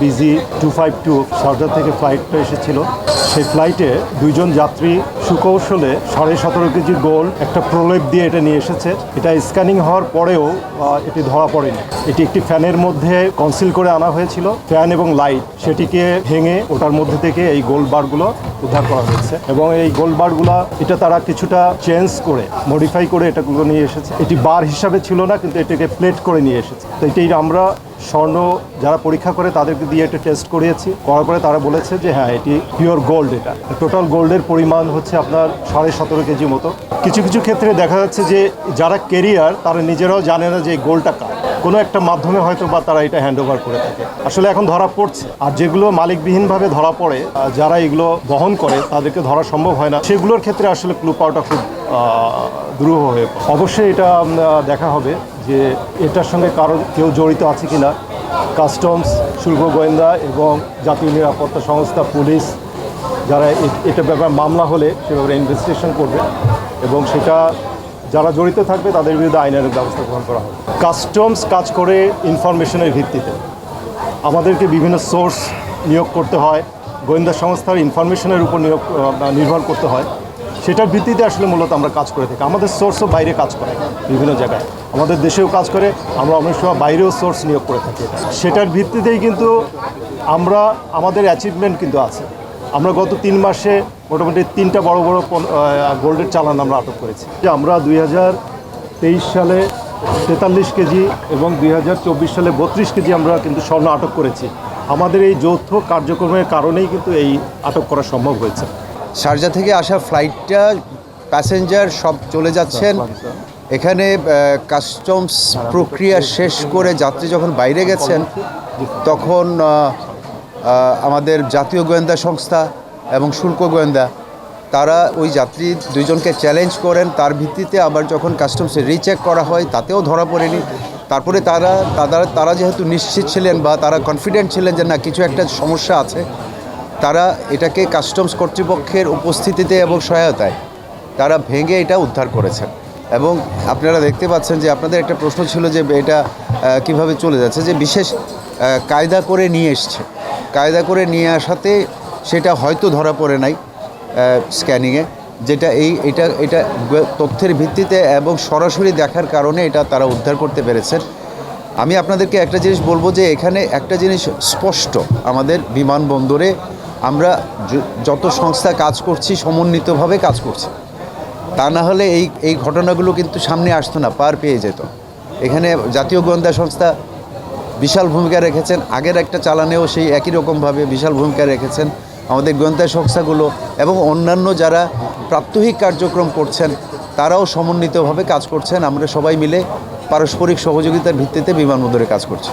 Busy two five two সর্দার থেকে ফ্লাইটটা এসেছিল। সেই ফ্লাইটে দুইজন যাত্রী সুকৌশলে সাড়ে সতেরো কেজি গোল একটা প্রলেপ দিয়ে এটা নিয়ে এসেছে। এটা স্ক্যানিং হওয়ার পরেও এটি ধরা পড়েনি। এটি একটি ফ্যানের মধ্যে কনসিল করে আনা হয়েছিল। ফ্যান এবং লাইট সেটিকে ভেঙে ওটার মধ্যে থেকে এই গোল্ড বারগুলো উদ্ধার করা হয়েছে। এবং এই গোল্ড বারগুলো, এটা তারা কিছুটা চেঞ্জ করে মডিফাই করে এটাগুলো নিয়ে এসেছে। এটি বার হিসাবে ছিল না, কিন্তু এটাকে প্লেট করে নিয়ে এসেছে। তো এটি আমরা স্বর্ণ যারা পরীক্ষা করে তাদেরকে দিয়ে একটা টেস্ট করিয়েছি। করার পরে তারা বলেছে যে হ্যাঁ এটি পিওর গোল্ড এটা। টোটাল গোল্ডের পরিমাণ হচ্ছে আপনার সাড়ে সতেরো কেজি মতো। কিছু কিছু ক্ষেত্রে দেখা যাচ্ছে যে যারা কেরিয়ার তারা নিজেরাও জানে না যে গোল্ডটা কার। কোনো একটা মাধ্যমে হয়তো বা তারা এটা হ্যান্ড ওভার করে থাকে। আসলে এখন ধরা পড়ছে। আর যেগুলো মালিকবিহীনভাবে ধরা পড়ে যারা এগুলো বহন করে, তাদেরকে ধরা সম্ভব হয় না। সেগুলোর ক্ষেত্রে আসলে ক্লু পাওয়াটা খুব দুরূহ হয়ে অবশ্যই এটা দেখা হবে। যে এটার সঙ্গে কারও কেউ জড়িত আছে কি না কাস্টমস শুল্ক গোয়েন্দা এবং জাতীয় নিরাপত্তা সংস্থা, পুলিশ, যারা এটা ব্যাপারে মামলা হলে সে ব্যাপারে ইনভেস্টিগেশন করবে এবং সেটা যারা জড়িত থাকবে তাদের বিরুদ্ধে আইনানুগ ব্যবস্থা গ্রহণ করা হবে। কাস্টমস কাজ করে ইনফরমেশনের ভিত্তিতে। আমাদেরকে বিভিন্ন সোর্স নিয়োগ করতে হয়, গোয়েন্দা সংস্থার ইনফরমেশনের উপর নিয়োগ নির্ভর করতে হয়। সেটার ভিত্তিতে আসলে মূলত আমরা কাজ করে থাকি। আমাদের সোর্সও বাইরে কাজ করে বিভিন্ন জায়গায়। আমাদের দেশেও কাজ করে, আমরা অনেক সময় বাইরেও সোর্স নিয়োগ করে থাকি। সেটার ভিত্তিতেই কিন্তু আমরা, আমাদের অ্যাচিভমেন্ট কিন্তু আছে। আমরা গত তিন মাসে মোটামুটি তিনটা বড় বড় গোল্ডের চালান আমরা আটক করেছি। যে আমরা দুই হাজার তেইশ সালে তেতাল্লিশ কেজি এবং দুই হাজার চব্বিশ সালে বত্রিশ কেজি আমরা কিন্তু স্বর্ণ আটক করেছি। আমাদের এই যৌথ কার্যক্রমের কারণেই কিন্তু এই আটক করা সম্ভব হয়েছে। শারজা থেকে আসা ফ্লাইটটা প্যাসেঞ্জার সব চলে যাচ্ছেন। এখানে কাস্টমস প্রক্রিয়া শেষ করে যাত্রী যখন বাইরে গেছেন, তখন আমাদের জাতীয় গোয়েন্দা সংস্থা এবং শুল্ক গোয়েন্দা, তারা ওই যাত্রী দুইজনকে চ্যালেঞ্জ করেন। তার ভিত্তিতে আবার যখন কাস্টমসে রিচেক করা হয়, তাতেও ধরা পড়েনি। তারপরে তারা তারা তারা যেহেতু নিশ্চিত ছিলেন বা তারা কনফিডেন্ট ছিলেন যে না, কিছু একটা সমস্যা আছে তারা এটাকে কাস্টমস কর্তৃপক্ষের উপস্থিতিতে এবং সহায়তায় তারা ভেঙে এটা উদ্ধার করেছেন এবং আপনারা দেখতে পাচ্ছেন যে আপনাদের একটা প্রশ্ন ছিল যে এটা কীভাবে চলে যাচ্ছে, যে বিশেষ কায়দা করে নিয়ে এসছে। কায়দা করে নিয়ে আসাতে সেটা হয়তো ধরা পড়ে নাই স্ক্যানিংয়ে যেটা এই, এটা এটা তথ্যের ভিত্তিতে এবং সরাসরি দেখার কারণে এটা তারা উদ্ধার করতে পেরেছেন। আমি আপনাদেরকে একটা জিনিস বলব যে এখানে একটা জিনিস স্পষ্ট আমাদের বিমানবন্দরে আমরা যত সংস্থা কাজ করছি, সমন্বিতভাবে কাজ করছি। তা না হলে এই এই ঘটনাগুলো কিন্তু সামনে আসতো না, পার পেয়ে যেত। এখানে জাতীয় গোয়েন্দা সংস্থা বিশাল ভূমিকা রেখেছেন। আগের একটা চালানেও সেই একই রকমভাবে বিশাল ভূমিকা রেখেছেন। আমাদের গোয়েন্দা সংস্থাগুলো এবং অন্যান্য যারা প্রাত্যহিক কার্যক্রম করছেন, তারাও সমন্বিতভাবে কাজ করছেন। আমরা সবাই মিলে পারস্পরিক সহযোগিতার ভিত্তিতে বিমানবন্দরে কাজ করছি।